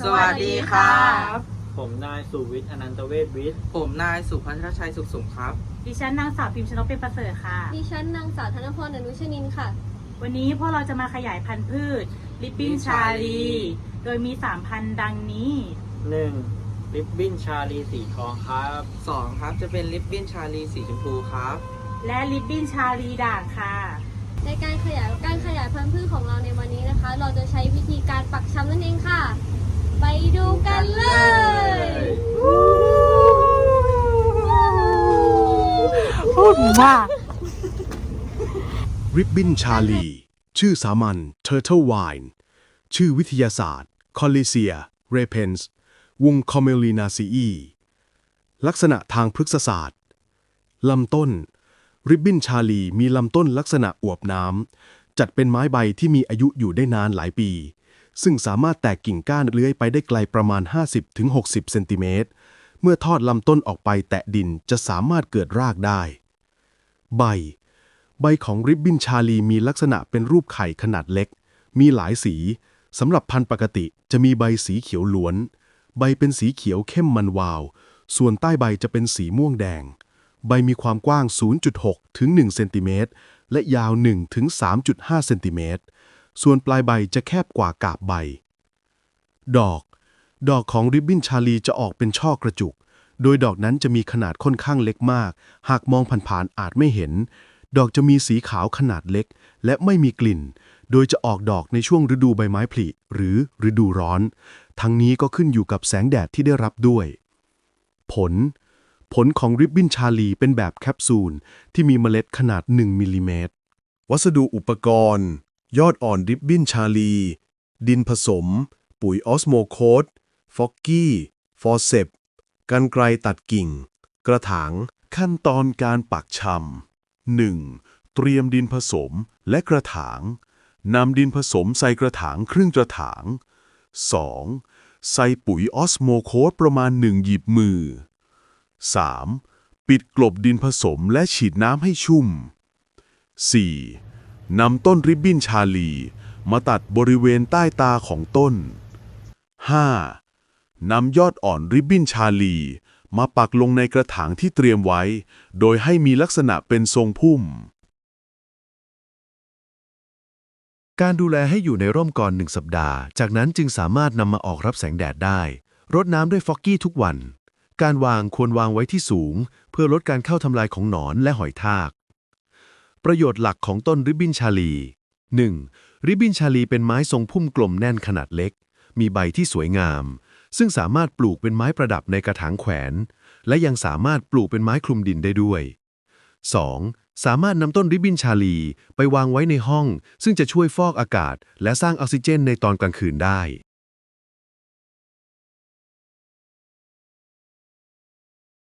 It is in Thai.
สวัสดีครับผมนายสุวิทย์อนันตเวชวิทย์ผมนายสุพัชรชัยสุขสมครับ ดิฉันนางสาวพิมพ์ชนกเป็นประเสริฐค่ะ ดิฉันนางสาวธนพรอนุชนินค่ะ วันนี้พวกเราจะมาขยายพันธุ์พืช ลิปปิ้นชาลี โดยมี 3 พันธุ์ดังนี้ 1. ริบบิ้นชาลีสีทองครับ2ครับจะเป็นลิปบิ้นชาลีสีชมพูครับ และลิปปิ้นชาลีด่างค่ะ ในการขยายการขยายพันธุ์พืชของเราในวันนี้นะคะ เราจะใช้วิธีการปักชำนั่นเองค่ะ ไปดูกันเลย พูดมาก ริบบินชาลี ชื่อสามัญ Turtle Wine ชื่อวิทยาศาสตร์ Collicia repens วง Commelinaceae ลักษณะทางพฤกษศาสตร์ ลำต้น ริบบินชาลีมีลำต้นลักษณะอวบน้ำ จัดเป็นไม้ใบที่มีอายุอยู่ได้นานหลายปี ซึ่งสามารถแตกกิ่งก้านเลื้อยไปได้ไกลประมาณ 50-60 เซนติเมตร เมื่อทอดลำต้นออกไปแตะดินจะสามารถเกิดรากได้ ใบ ใบของริบบินชาลีมีลักษณะเป็นรูปไข่ขนาดเล็ก มีหลายสี สำหรับพันธุ์ปกติจะมีใบสีเขียวล้วน ใบเป็นสีเขียวเข้มมันวาว ส่วนใต้ใบจะเป็นสีม่วงแดง ใบมีความกว้าง 0.6 ถึง 1 เซนติเมตร และยาว 1 ถึง 3.5 เซนติเมตร ส่วนปลายใบจะแคบกว่ากาบใบ ดอก ดอกของริบบิ้นชาลีจะออกเป็นช่อกระจุก โดยดอกนั้นจะมีขนาดค่อนข้างเล็กมาก หากมองผ่านๆอาจไม่เห็น ดอกจะมีสีขาวขนาดเล็ก และไม่มีกลิ่น โดยจะออกดอกในช่วงฤดูใบไม้ผลิหรือฤดูร้อน ทั้งนี้ก็ขึ้นอยู่กับแสงแดดที่ได้รับด้วย ผลผลของริบบิ้นชาลีเป็นแบบแคปซูล ที่มีเมล็ดขนาด 1มิลลิเมตร วัสดุอุปกรณ์ ยอดอ่อนริบบิ้นชาลี ดินผสม ปุ๋ยออสโมโคดฟอกกี้ ฟอร์เซปกันไกรตัดกิ่ง กระถาง ขั้นตอนการปักชำ 1. เตรียมดินผสมและกระถาง นำดินผสมใส่กระถางครึ่งกระถาง 2. ใส่ปุ๋ยออสโมโคดประมาณ 1 หยิบมือ 3. ปิดกลบดินผสมและฉีดน้ำให้ชุ่ม 4. นำต้นริบบิ้นชาลี มาตัดบริเวณใต้ตาของต้น 5. นำยอดอ่อนริบบิ้นชาลี มาปักลงในกระถางที่เตรียมไว้ โดยให้มีลักษณะเป็นทรงพุ่ม การดูแลให้อยู่ในร่มก่อนหนึ่งสัปดาห์ จากนั้นจึงสามารถนำมาออกรับแสงแดดได้ รดน้ำด้วยฟอกกี้ทุกวัน การวางควรวางไว้ที่สูง เพื่อลดการเข้าทำลายของหนอนและหอยทาก ประโยชน์หลักของต้นริบบินชาลี 1. ริบบินชาลีเป็นไม้ทรงพุ่มกลมแน่นขนาดเล็ก มีใบที่สวยงาม ซึ่งสามารถปลูกเป็นไม้ประดับในกระถางแขวน และยังสามารถปลูกเป็นไม้คลุมดินได้ด้วย 2. สามารถนำต้นริบบินชาลีไปวางไว้ในห้อง ซึ่งจะช่วยฟอกอากาศ และสร้างออกซิเจนในตอนกลางคืนได้